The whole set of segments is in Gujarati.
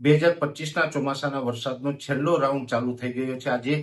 બે હજાર પચીસના ચોમાસાના વરસાદનો છેલ્લો રાઉન્ડ ચાલુ થઈ ગયો છે. આજે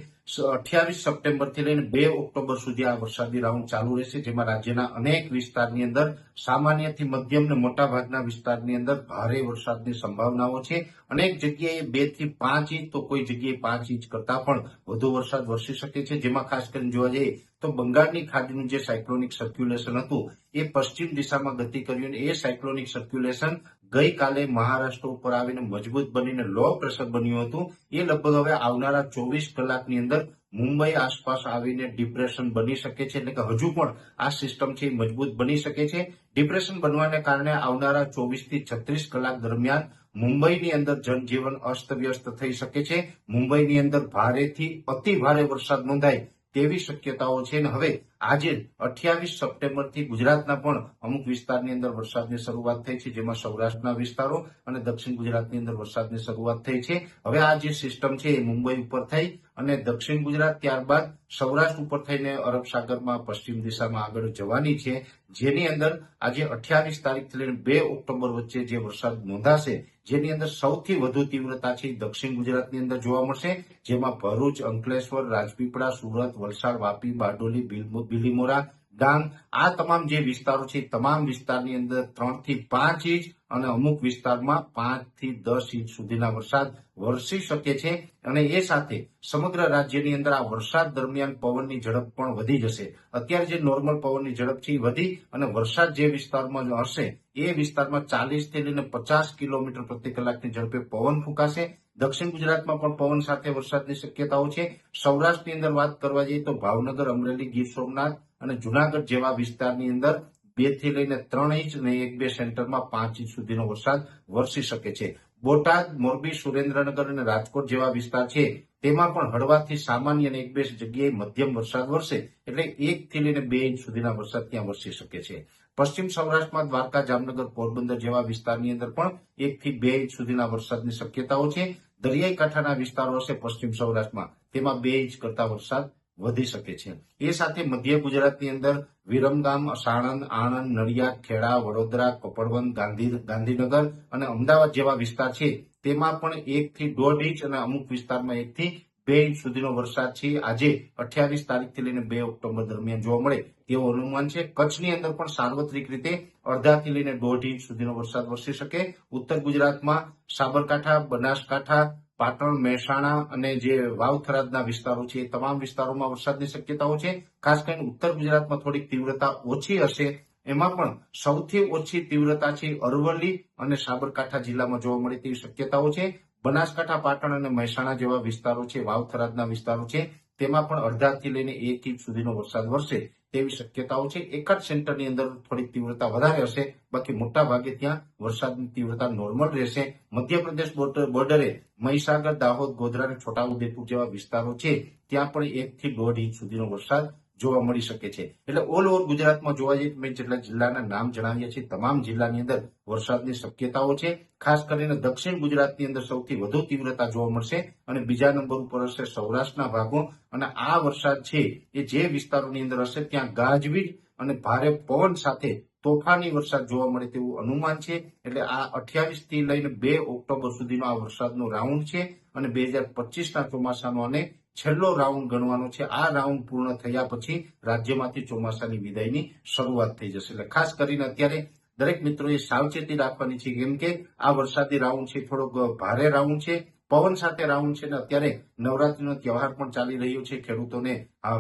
અઠ્યાવીસ સપ્ટેમ્બરથી લઈને બે ઓક્ટોબર સુધી આ વરસાદી રાઉન્ડ ચાલુ રહેશે, જેમાં રાજ્યના અનેક વિસ્તારની અંદર, સામાન્યથી મધ્યમ ને મોટાભાગના વિસ્તારની અંદર ભારે વરસાદની સંભાવનાઓ છે. અનેક જગ્યાએ બેથી પાંચ ઇંચ તો કોઈ જગ્યાએ પાંચ ઇંચ કરતા પણ વધુ વરસાદ વરસી શકે છે. જેમાં ખાસ કરીને જોવા જઈએ તો બંગાળની ખાડીનું જે સાયક્લોનિક સર્ક્યુલેશન હતું, એ પશ્ચિમ દિશામાં ગતિ કર્યું અને એ સાયક્લોનિક સર્ક્યુલેશન ગઈકાલે મહારાષ્ટ્ર ઉપર આવીને મજબૂત બનીને લો પ્રેશર બન્યું હતું. એ લગભગ હવે આવનારા ચોવીસ કલાકની અંદર મુંબઈ આસપાસ આવીને ડિપ્રેશન બની શકે છે. એટલે કે હજુ પણ આ સિસ્ટમ છે મજબૂત બની શકે છે. ડિપ્રેશન બનવાને કારણે આવનારા ચોવીસથી છત્રીસ કલાક દરમિયાન મુંબઈની અંદર જનજીવન અસ્તવ્યસ્ત થઈ શકે છે. મુંબઈની અંદર ભારેથી અતિ ભારે વરસાદ નોંધાય તેવી શક્યતાઓ છે. અને હવે આજે અઠ્યાવીસ સપ્ટેમ્બરથી ગુજરાતના પણ અમુક વિસ્તારની અંદર વરસાદની શરૂઆત થઈ છે, જેમાં સૌરાષ્ટ્રના વિસ્તારો અને દક્ષિણ ગુજરાતની અંદર વરસાદની શરૂઆત થઈ છે. હવે આ જે સિસ્ટમ છે એ મુંબઈ ઉપર થઈ અને દક્ષિણ ગુજરાત ત્યારબાદ સૌરાષ્ટ્ર ઉપર થઈને અરબ સાગરમાં પશ્ચિમ દિશામાં આગળ જવાની છે. જેની અંદર આજે અઠ્યાવીસ તારીખથી લઈને બે ઓક્ટોબર વચ્ચે જે વરસાદ નોંધાશે, જેની અંદર સૌથી વધુ તીવ્રતા છે દક્ષિણ ગુજરાતની અંદર જોવા મળશે, જેમાં ભરૂચ, અંકલેશ્વર, રાજપીપળા, સુરત, વલસાડ, વાપી, બારડોલી બિલ- બિલીમોરા ડાંગ આ તમામ જે વિસ્તારો છે તમામ વિસ્તારની અંદર ત્રણથી પાંચ ઇંચ અને અમુક વિસ્તારમાં પાંચથી દસ ઇંચ સુધીના વરસાદ વરસી શકે છે. અને એ સાથે સમગ્ર રાજ્યની અંદર આ વરસાદ દરમિયાન પવનની ઝડપ પણ વધી જશે. અત્યારે જે નોર્મલ પવનની ઝડપ છે વધી અને વરસાદ જે વિસ્તારમાં હશે, એ વિસ્તારમાં ચાલીસથી લઈને પચાસ કિલોમીટર પ્રતિ કલાકની ઝડપે પવન ફૂંકાશે. દક્ષિણ ગુજરાતમાં પણ પવન સાથે વરસાદની શક્યતાઓ છે. સૌરાષ્ટ્રની અંદર વાત કરવા જઈએ તો ભાવનગર, અમરેલી, ગીર સોમનાથ અને જુનાગઢ જેવા વિસ્તારની અંદર બેથી લઈને ત્રણ ઇંચ અને એક બે સેન્ટરમાં પાંચ ઇંચ સુધીનો વરસાદ વરસી શકે છે. બોટાદ, મોરબી, સુરેન્દ્રનગર અને રાજકોટ જેવા વિસ્તાર છે, તેમાં પણ હળવાથી સામાન્ય અને એક બે જગ્યાએ મધ્યમ વરસાદ વરસે એટલે એક થી લઈને બે ઇંચ સુધીના વરસાદ ત્યાં વરસી શકે છે. પશ્ચિમ સૌરાષ્ટ્રમાં દ્વારકા, જામનગર, પોરબંદર જેવા વિસ્તારની અંદર પણ એક થી બે ઇંચ સુધીના વરસાદની શક્યતાઓ છે. દરિયાઈ કાંઠાના વિસ્તારો હશે પશ્ચિમ સૌરાષ્ટ્રમાં. તેમાં બે ઇંચ કરતા વરસાદ વધી શકે છે. એ સાથે મધ્ય ગુજરાતની અંદર વિરમગામ, સાણંદ, આણંદ, નડિયાદ, ખેડા, વડોદરા, કપડવંત, ગાંધી, ગાંધીનગર અને અમદાવાદ જેવા વિસ્તાર છે. તેમાં પણ એક થી દોઢ ઇંચ અને અમુક વિસ્તારમાં એક થી બે ઇંચ સુધીનો વરસાદ છે. આજે અઠ્યાવીસ તારીખથી લઈને બે ઓક્ટોબર દરમિયાન જોવા મળે તેવું અનુમાન છે. કચ્છની અંદર પણ સાર્વત્રિક રીતે અડધાથી લઈને દોઢ ઇંચ સુધીનો વરસાદ વરસી શકે. ઉત્તર ગુજરાતમાં સાબરકાંઠા, બનાસકાંઠા, પાટણ, મહેસાણા અને જે વાવથરાદના વિસ્તારો છે, એ તમામ વિસ્તારોમાં વરસાદની શક્યતાઓ છે. ખાસ કરીને ઉત્તર ગુજરાતમાં થોડીક તીવ્રતા ઓછી હશે. એમાં પણ સૌથી ઓછી તીવ્રતા છે અરવલ્લી અને સાબરકાંઠા જિલ્લામાં જોવા મળે તેવી શક્યતાઓ છે. બનાસકાંઠા, પાટણ અને મહેસાણા જેવા વિસ્તારો છે વાવ થરાદના વિસ્તારો છે, તેમાં પણ અડધાથી લઈને એક ઇંચ સુધીનો વરસાદ વરસે તેવી શક્યતાઓ છે. એક જ સેન્ટરની અંદર થોડીક તીવ્રતા વધારે હશે, બાકી મોટા ભાગે ત્યાં વરસાદની તીવ્રતા નોર્મલ રહેશે. મધ્યપ્રદેશ બોર્ડર મહીસાગર, દાહોદ, ગોધરા અને છોટાઉદેપુર જેવા વિસ્તારો છે, ત્યાં પણ એક થી દોઢ ઇંચ સુધીનો વરસાદ જોવા મળી શકે છે. એટલે ઓલ ઓવર ગુજરાતમાં જોવા જઈએ મેં જેટલા જિલ્લાના નામ જણાવ્યા છે તમામ જિલ્લાની અંદર વરસાદની શક્યતાઓ છે. ખાસ કરીને દક્ષિણ ગુજરાતની અંદર સૌથી વધુ તીવ્રતા જોવા મળશે અને બીજા નંબર ઉપર હશે સૌરાષ્ટ્રના ભાગો. અને આ વરસાદ છે એ જે વિસ્તારોની અંદર હશે, ત્યાં ગાજવીજ અને ભારે પવન સાથે તોફાની વરસાદ જોવા મળે તેવું અનુમાન છે. એટલે આ અઠ્યાવીસથી લઈને બે ઓક્ટોબર સુધીનો આ વરસાદનો રાઉન્ડ છે અને બે હજાર પચીસના ચોમાસાનો અને છેલ્લો રાઉન્ડ ગણવાનો છે. આ રાઉન્ડ પૂર્ણ થયા પછી રાજ્યમાંથી ચોમાસાની વિદાયની શરૂઆત થઈ જશે. એટલે ખાસ કરીને અત્યારે દરેક મિત્રોએ સાવચેતી રાખવાની છે કેમ કે આ વરસાદી રાઉન્ડ છે, થોડોક ભારે રાઉન્ડ છે. પવન સાથે રાઉન્ડ છે ને અત્યારે નવરાત્રીનો તહેવાર પણ ચાલી રહ્યો છે. ખેડૂતોને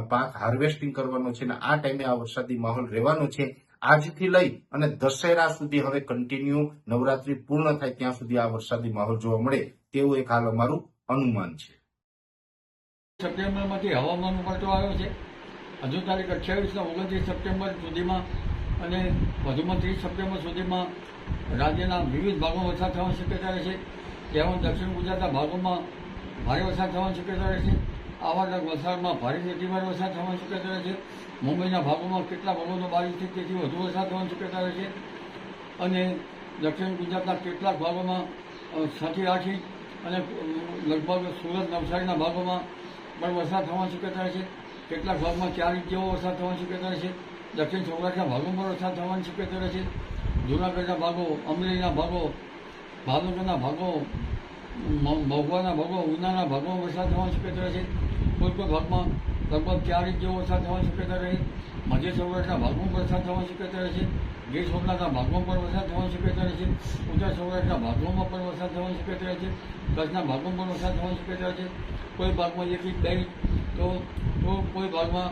પાક હાર્વેસ્ટિંગ કરવાનો છે ને આ ટાઈમે આ વરસાદી માહોલ રહેવાનો છે. આજથી લઈ અને દશેરા સુધી હવે કન્ટિન્યુ નવરાત્રી પૂર્ણ થાય ત્યાં સુધી આ વરસાદી માહોલ જોવા મળે તેવું એક હાલ અમારું અનુમાન છે. સપ્ટેમ્બરમાંથી હવામાન પલટો આવ્યો છે. હજુ તારીખ અઠ્યાવીસના ઓગણત્રીસ સપ્ટેમ્બર સુધીમાં અને વધુમાં ત્રીસ સપ્ટેમ્બર સુધીમાં રાજ્યના વિવિધ ભાગોમાં વરસાદ થવાની શક્યતા રહેશે તેમજ દક્ષિણ ગુજરાતના ભાગોમાં ભારે વરસાદ થવાની શક્યતા રહેશે આવા વલસાડમાં ભારેથી અતિભારે વરસાદ થવાની શક્યતા રહેશે મુંબઈના ભાગોમાં કેટલા ભાગોનો બાવીસથી તેથી વધુ વરસાદ થવાની શક્યતા રહેશે અને દક્ષિણ ગુજરાતના કેટલાક ભાગોમાં છથી આઠ ઇંચ અને લગભગ સુરત નવસારીના ભાગોમાં પણ વરસાદ થવાની શક્યતા છે. કેટલાક ભાગમાં ચાર ઇંચ જેવો વરસાદ થવાની શક્યતા રહેશે દક્ષિણ સૌરાષ્ટ્રના ભાગોમાં પણ વરસાદ થવાની શક્યતા છે. જૂનાગઢના ભાગો, અમરેલીના ભાગો, ભાવનગરના ભાગો મહુવાના ભાગો, ઉનાના ભાગોમાં વરસાદ થવાની શક્યતા છે. કોઈ કોઈ ભાગમાં લગભગ ચાર ઇંચ જેવો વરસાદ થવાની શક્યતા રહે. મધ્ય સૌરાષ્ટ્રના ભાગમાં વરસાદ થવાની શક્યતા છે. ગીર સોમનાથના ભાગમાં પણ વરસાદ થવાની શક્યતા રહે છે. ઉત્તર સૌરાષ્ટ્રના ભાગોમાં પણ વરસાદ થવાની શક્યતા રહે છે. કચ્છના ભાગમાં પણ વરસાદ થવાની શક્યતા રહે છે. કોઈ ભાગમાં એક ઇંચ, બે ઇંચ, તો તો કોઈ ભાગમાં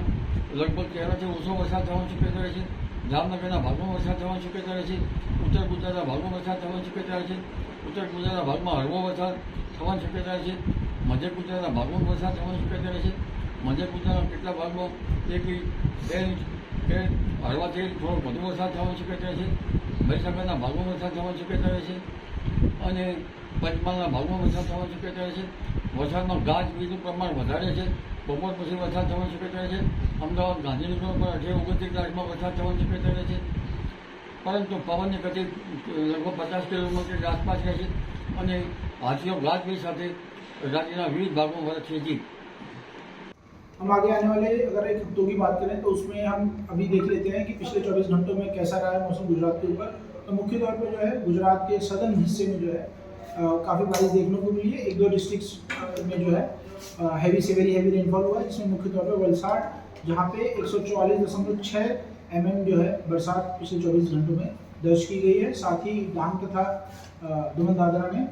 લગભગ તેરથી ઓછો વરસાદ થવાની શક્યતા રહે છે. જામનગરના ભાગમાં વરસાદ થવાની શક્યતા રહે છે. ઉત્તર ગુજરાતના ભાગમાં વરસાદ થવાની શક્યતા રહે છે. ઉત્તર ગુજરાતના ભાગમાં હળવો વરસાદ થવાની શક્યતા રહે છે. મધ્ય ગુજરાતના ભાગમાં વરસાદ થવાની શક્યતા રહે છે. મધ્ય ગુજરાતના કેટલા ભાગમાં એક ઇંચ, બે ઇંચ કે હળવાથી થોડો વધુ વરસાદ થવાની શક્યતા છે? મહીસાગરના ભાગમાં વરસાદ થવાની શક્યતા છે? અને પંચમહાલના ભાગમાં વરસાદ થવાની શક્યતા છે? વરસાદમાં ગાજ વીજનું પ્રમાણ વધારે છે? બપોર પછી વરસાદ થવાની શક્યતા છે? અમદાવાદ ગાંધીનગર પર અઢી ઓગણત્રીસ તારીખમાં વરસાદ થવાની શક્યતા છે? પરંતુ પવનની ગતિ લગભગ પચાસ કિલોમીટર આસપાસ રહે છે. અને હાથીઓ ગાજવીજ સાથે રાજ્યના વિવિધ ભાગમાં વરસશે જી. हम आगे आने वाले, अगर एक हफ्तों की बात करें तो उसमें हम अभी देख लेते हैं कि पिछले 24 घंटों में कैसा रहा है मौसम गुजरात के ऊपर। तो मुख्य तौर पर जो है, गुजरात के सदर्न हिस्से में जो है काफ़ी बारिश देखने को मिली है। एक दो डिस्ट्रिक्ट में जो है हैवी से वेरी हैवी रेनफॉल हुआ है, जिसमें मुख्य तौर पर वलसाड, जहाँ पे एक सौ mm जो है, बरसात पिछले 24 घंटों में दर्ज की गई है। साथ ही डांग तथा दमन दादरा में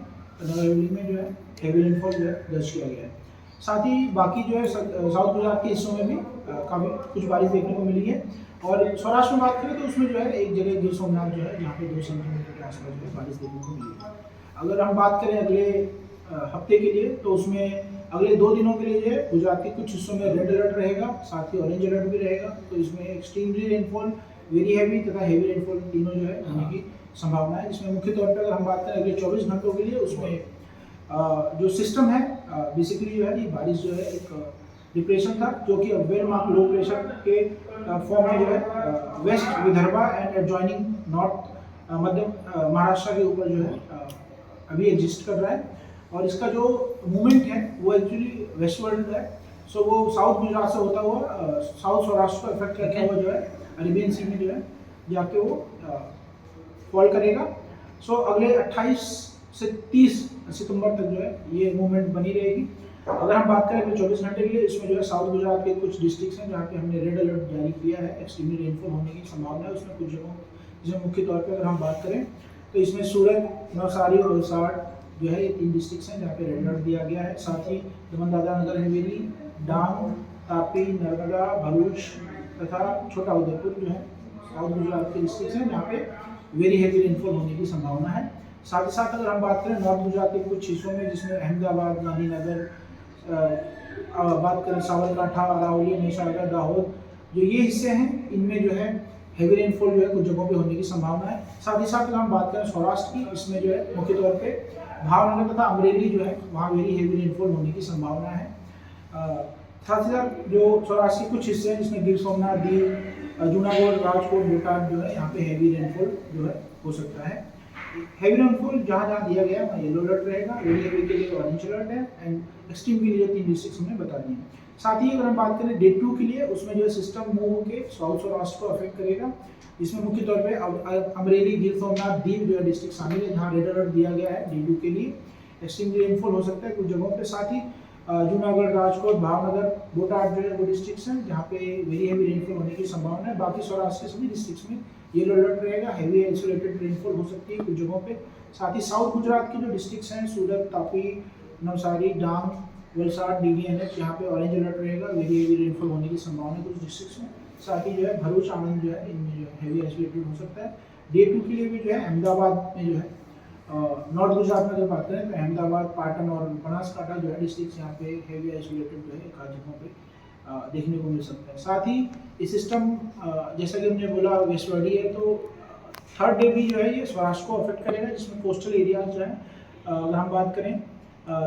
नगर में जो है हैवी रेनफॉल जो है, दर्ज किया गया है। साथ ही बाकी जो है साउथ गुजरात के हिस्सों में भी काफ़ी कुछ बारिश देखने को मिली है। और सौराष्ट्र में बात करें तो उसमें जो है, एक जगह गिर सोमनाथ जो है यहाँ पे दो सेंटीमीटर के आसपास जो है बारिश देखने को मिली है। अगर हम बात करें अगले हफ़्ते के लिए तो उसमें अगले दो दिनों के लिए जो है, गुजरात के कुछ हिस्सों में रेड अलर्ट रहेगा, साथ ही ऑरेंज अलर्ट भी रहेगा। तो इसमें एक्सट्रीमली रेनफॉल वेरी हैवी तथा हैवी रेनफॉल तीनों जो है, होने की संभावना है। जिसमें मुख्य तौर पर अगर हम बात करें अगले चौबीस घंटों के लिए, उसमें जो सिस्टम है बेसिकली जो है ये बारिश जो है एक डिप्रेशन था जो कि वेल मार्क लो प्रेशर के फॉर्म में जो है west Vidarbha and adjoining north Madhya Maharashtra के ऊपर जो है अभी एग्जिस्ट कर रहा है। और इसका जो मूवमेंट है वो एक्चुअली वेस्टवर्ड है। सो वो साउथ गुजरात से होता हुआ साउथ सौराष्ट्र को इफ़ेक्ट करता हुआ जो है अरेबियन सी में जो है जाके वो फॉल करेगा। सो अगले 28 से 30 सितंबर तक जो है ये मूवमेंट बनी रहेगी। अगर हम बात करें 24 घंटे के लिए, इसमें जो है साउथ गुजरात के कुछ डिस्ट्रिक्ट्स हैं जहाँ पे हमने रेड अलर्ट जारी किया है एक्सट्रीमली रेनफॉल होने की संभावना है, उसमें कुछ जगहों, जिसमें मुख्य तौर पर अगर हम बात करें तो इसमें सूरत, नवसारी और वलसाड़ जो है ये तीन डिस्ट्रिक्ट्स हैं जहाँ पे रेड अलर्ट दिया गया है। साथ ही दमन दादरा नगर, हवेली, डांग, तापी नर्मदा भरूच तथा छोटा उदयपुर जो है साउथ गुजरात के डिस्ट्रिक्ट हैं जहाँ पे वेरी हैवी रेनफॉल होने की संभावना है। साथ ही साथ अगर हम बात करें नॉर्थ गुजरात के कुछ हिस्सों में, जिसमें अहमदाबाद, गांधीनगर बात करें साबरकांठा अरावली निशागर दाहोद जो ये हिस्से हैं, इनमें जो है हैवी रेनफॉल जो है कुछ जगहों पे होने की संभावना है। साथ ही साथ अगर हम बात करें सौराष्ट्र की, इसमें जो है मुख्य तौर पे भावनगर तथा अमरेली जो है, वहाँ वेरी हैवी रेनफॉल होने की संभावना है। साथ ही साथ जो सौराष्ट्र के कुछ हिस्से हैं, जिसमें गिर सोमनाथ दीव जूनागढ़, राजकोट, भूटान जो है, यहाँ पे हैवी रेनफॉल जो है हो सकता है। हैवी रेनफॉल जहाँ जहाँ दिया गया, वहाँ येलो अलर्ट रहेगा रेड लेवल के लिए ऑरेंज अलर्ट है एंड एक्सट्रीम के लिए तीन डिस्ट्रिक्ट हमने बता दिए साथ ही अगर हम बात करें डे टू के लिए, उसमें जो सिस्टम मूव होकर साउथ और ऑस्ट को अफेक्ट करेगा। इसमें मुख्य तौर पर अम- अमरेली, गिर सोमनाथ दीव जो डिस्ट्रिक्ट शामिल है, जहाँ रेड अलर्ट दिया गया है डे टू के लिए। एक्सट्रीमली रेनफॉल हो सकता है कुछ जगहों पर साथ ही जूनागढ़, राजकोट, भावनगर बोटाड जो है वो डिस्ट्रिक्ट्स हैं, जहाँ पे वेरी हैवी रेनफॉल होने की संभावना है। बाकी सौराष्ट्र के सभी डिस्ट्रिक्ट्स में येलो अलर्ट रहेगा हैवी आइसोलेटेड रेनफॉल हो सकती है कुछ जगहों पे। साथ ही साउथ गुजरात के जो डिस्ट्रिक्ट्स हैं, Surat, Tapi, Navsari, Dang, Valsad D D N H यहाँ पे ऑरेंज अलर्ट रहेगा वेरी हैवी रेनफॉल होने की संभावना है कुछ डिस्ट्रिक्ट्स में। साथ ही जो है, भरूच, आनंद जो है, इनमें जो है हैवी आइसोलेटेड हो सकता है। डे टू के लिए भी जो है, अहमदाबाद में जो है नॉर्थ गुजरात में अगर बात करें तो अहमदाबाद पाटन और बनासकांठा जो है डिस्ट्रिक्ट यहाँ पे हैवी आइसोलेटेड जो है एक जगहों पे अ, देखने को मिल सकता है। साथ ही ये सिस्टम जैसा कि हमने बोला वेस्टवर्डी है तो थर्ड डे भी जो है ये सौराष्ट्र को अफेक्ट करेगा जिसमें कोस्टल एरियाज़ जो है अगर हम बात करें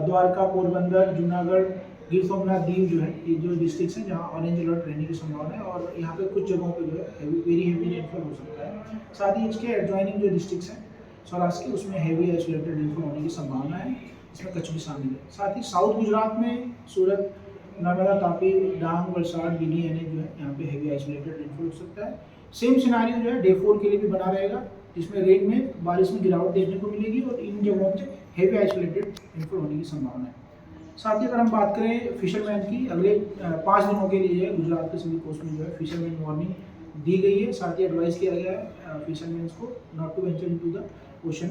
द्वारका पोरबंदर जूनागढ़ गिर सोमनाथ दीव जो है ये जो डिस्ट्रिक्ट्स हैं जहाँ ऑरेंज अलर्ट रहने की संभावना है और यहाँ पे कुछ जगहों पे जो है वेरी हेवी रेनफॉल हो सकता है। साथ ही इसके एडजॉइनिंग जो डिस्ट्रिक्ट्स हैं सौराष्ट्र के उसमें हैवी आइसोलेटेड रेनफॉल होने की संभावना है, इसमें कच्छ भी शामिल है। साथ ही साउथ गुजरात में सूरत, नर्मदा, तापी, डांग, वलसाड़, गिनी एन जो है, यहाँ पे हैवी आइसोलेटेड रेनफॉल हो सकता है। सेम सिनारियो जो है डे फोर के लिए भी बना रहेगा, जिसमें रेन में बारिश में गिरावट देखने को मिलेगी और इन जगहों पे हैवी आइसोलेटेड रेनफॉल होने की संभावना है। साथ ही अगर हम बात करें फिशरमैन की, अगले पाँच दिनों के लिए गुजरात के सभी कोस्ट में जो है फिशरमैन वार्निंग दी गई है। साथ ही एडवाइस किया गया है फिशरमैन को not to venture into the ocean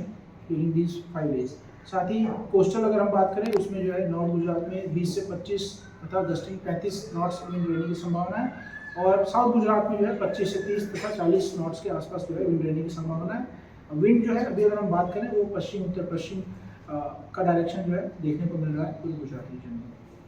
during these five days साथ ही कोस्टल अगर हम बात करें, उसमें जो है नॉर्थ गुजरात में 20 से 25 तथा गस्टिंग 35 नॉट्स विंड रहने की संभावना है और साउथ गुजरात में जो है 25 से 30 तथा 40 नॉट्स के आसपास जो है विंड रहने की संभावना है। विंड जो है, अभी अगर हम बात करें, वो पश्चिम, उत्तर पश्चिम का डायरेक्शन जो है देखने को मिल रहा है पूरे गुजरात रीजन में।